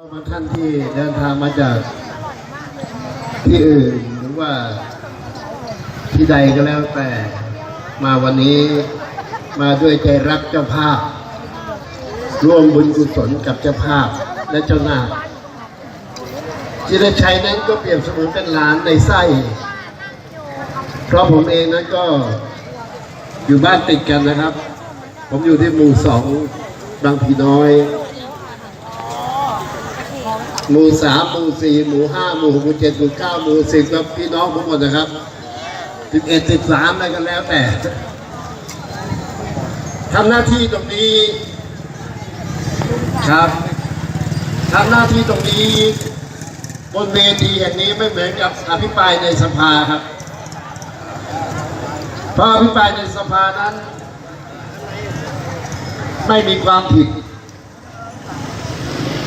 บางท่านที่เดินทางมาจากที่อื่นหรือว่าที่ใดก็แล้วแต่มาวันนี้มาด้วยใจรักเจ้าภาพ ร่วมบุญกุศลกับเจ้าภาพและเจ้านาจิรชัยนั้นก็เปรียบเสมือนเป็นหลานในไส้ เพราะผมเองนั้นก็อยู่บ้านติดกันนะครับ ผมอยู่ที่หมู่สองบางพีน้อย หมู่สามหมู่สี่หมู่ห้าหมู่หกหมู่เจ็ดหมู่เก้าหมู่สิบกับพี่น้องผมหมดนะครับสิบเอ็ดสิบสามอะไรกันแล้วแต่ทำหน้าที่ตรงนี้ครับทำหน้าที่ตรงนี้ บนเวทีแห่งนี้ไม่เหมือนกับอภิปรายในสภาครับเพราะอภิปรายในสภานั้น ไม่มีความผิด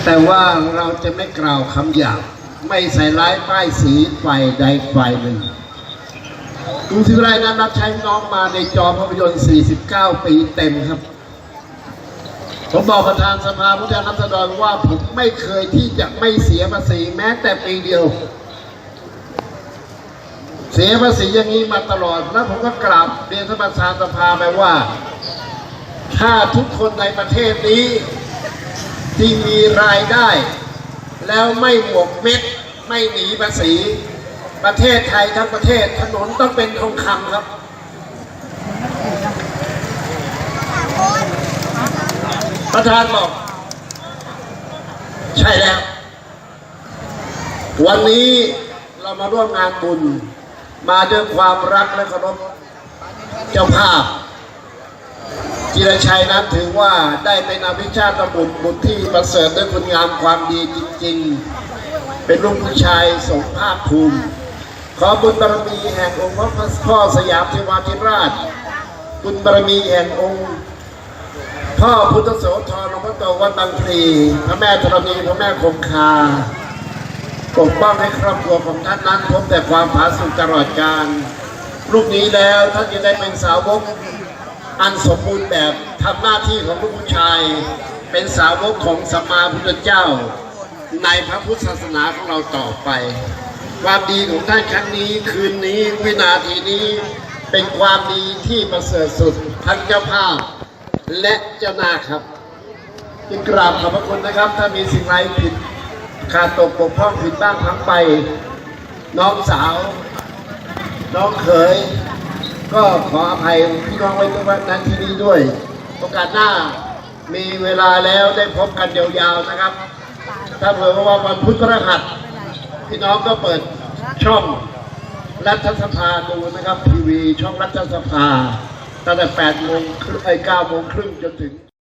แต่ว่าเราจะไม่กล่าวคำหยาบไม่ใส่ร้ายป้ายสีฝ่ายใดฝ่ายหนึ่งดูสิไรนั้นรับใช้น้องมาในจอภาพยนตร์ 49 ปีเต็มครับ ผมบอกประธานสภาผู้แทนรัษฎรว่าผมไม่เคยที่จะไม่เสียภาษีแม้แต่ปีเดียว เสียภาษีอย่างนี้มาตลอด แล้วผมก็กราบเรียนท่านประธานสภาไปว่า ถ้าทุกคนในประเทศนี้ ที่มีรายได้ แล้วไม่หมกเม็ด ไม่หนีภาษี ประเทศไทยทั้งประเทศถนนต้องเป็นทองคำครับประธานบอก ใช่แล้ว วันนี้เรามาร่วมงานบุญ มาด้วยความรักและเคารพเจ้าภาพ จิรชัยนั้นถือว่าได้เป็นอภิชาติบุตรบุตรที่ประเสริฐด้วยคุณงามความดีจริงๆ เป็นลูกผู้ชายสมภาคภูมิ ขอบุญบารมีแห่งองค์พระพ่อสยามเทวาธิราช บุญบารมีแห่งองค์พ่อพุทธโสธรหลวงพ่อโตวัดบางพลีพระแม่ธรณีพระแม่คงคาปกป้องให้ครอบครัวของท่านนั้นพบแต่ความผาสุกตลอดกาลลูกนี้แล้วท่านจะได้เป็นสาวก อันสมบูรณ์แบบทำหน้าที่ของลูกผู้ชาย เป็นสาวกของสัมมาพุทธเจ้า ในพระพุทธศาสนาของเราต่อไป ความดีของท่านครั้งนี้คืนนี้วินาทีนี้เป็นความดีที่ประเสริฐสุดทั้งเจ้าภาพและเจ้านาครับจึงกราบขอบพระคุณนะครับ ถ้ามีสิ่งไรผิดขาดตกบกพร่องผิดบ้างทั้งไป น้องสาว น้องเขย ก็ขออภัยพี่น้องไว้ด้วยนั้นที่นี้ด้วย โอกาสหน้ามีเวลาแล้วได้พบกันยาวๆนะครับ ถ้าเผื่อว่าวันพุธพฤหัสพี่น้องก็เปิดช่องรัฐสภาดูนะครับ ทีวีช่องรัฐสภาตั้งแต่8โมงครึ่งไอ้9โมงครึ่งจนถึง